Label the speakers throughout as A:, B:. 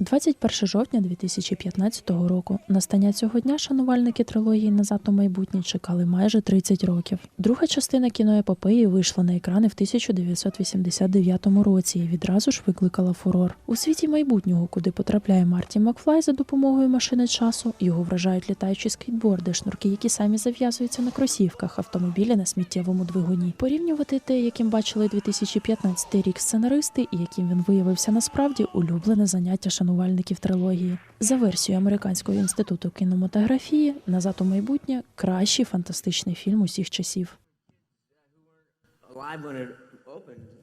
A: 21 жовтня 2015 року. Настання цього дня шанувальники трилогії Назад у майбутнє чекали майже 30 років. Друга частина кіноепопеї вийшла на екрани в 1989 році і відразу ж викликала фурор. У світі майбутнього, куди потрапляє Марті Макфлай за допомогою машини часу, його вражають літаючі скейтборди, шнурки, які самі зав'язуються на кросівках, автомобілі на сміттєвому двигуні. Порівнювати те, яким бачили 2015 рік сценаристи, і яким він виявився насправді улюблене заняття шанувальників трилогії. За версією Американського інституту кінематографії Назад у майбутнє кращий фантастичний фільм усіх часів.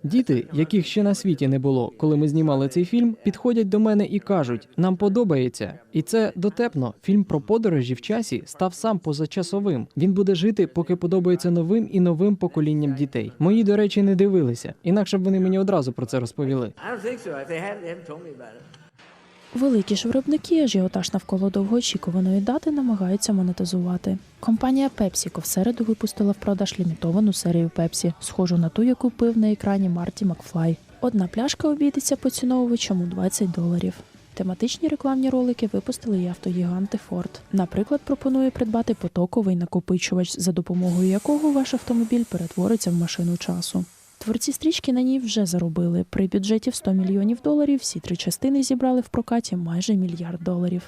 B: Діти, яких ще на світі не було, коли ми знімали цей фільм, підходять до мене і кажуть: нам подобається. І це дотепно. Фільм про подорожі в часі став сам позачасовим. Він буде жити, поки подобається новим і новим поколінням дітей. Мої, до речі, не дивилися, інакше б вони мені одразу про це розповіли.
A: Великі ж виробники ажіотаж навколо довгоочікуваної дати намагаються монетизувати. Компанія PepsiCo в середу випустила в продаж лімітовану серію Пепсі, схожу на ту, яку пив на екрані Марті Макфлай. Одна пляшка обійдеться поціновувачам у 20 доларів. Тематичні рекламні ролики випустили і автогіганти Ford. Наприклад, пропонує придбати потоковий накопичувач, за допомогою якого ваш автомобіль перетвориться в машину часу. Творці стрічки на ній вже заробили. При бюджеті в 100 мільйонів доларів всі три частини зібрали в прокаті майже мільярд доларів.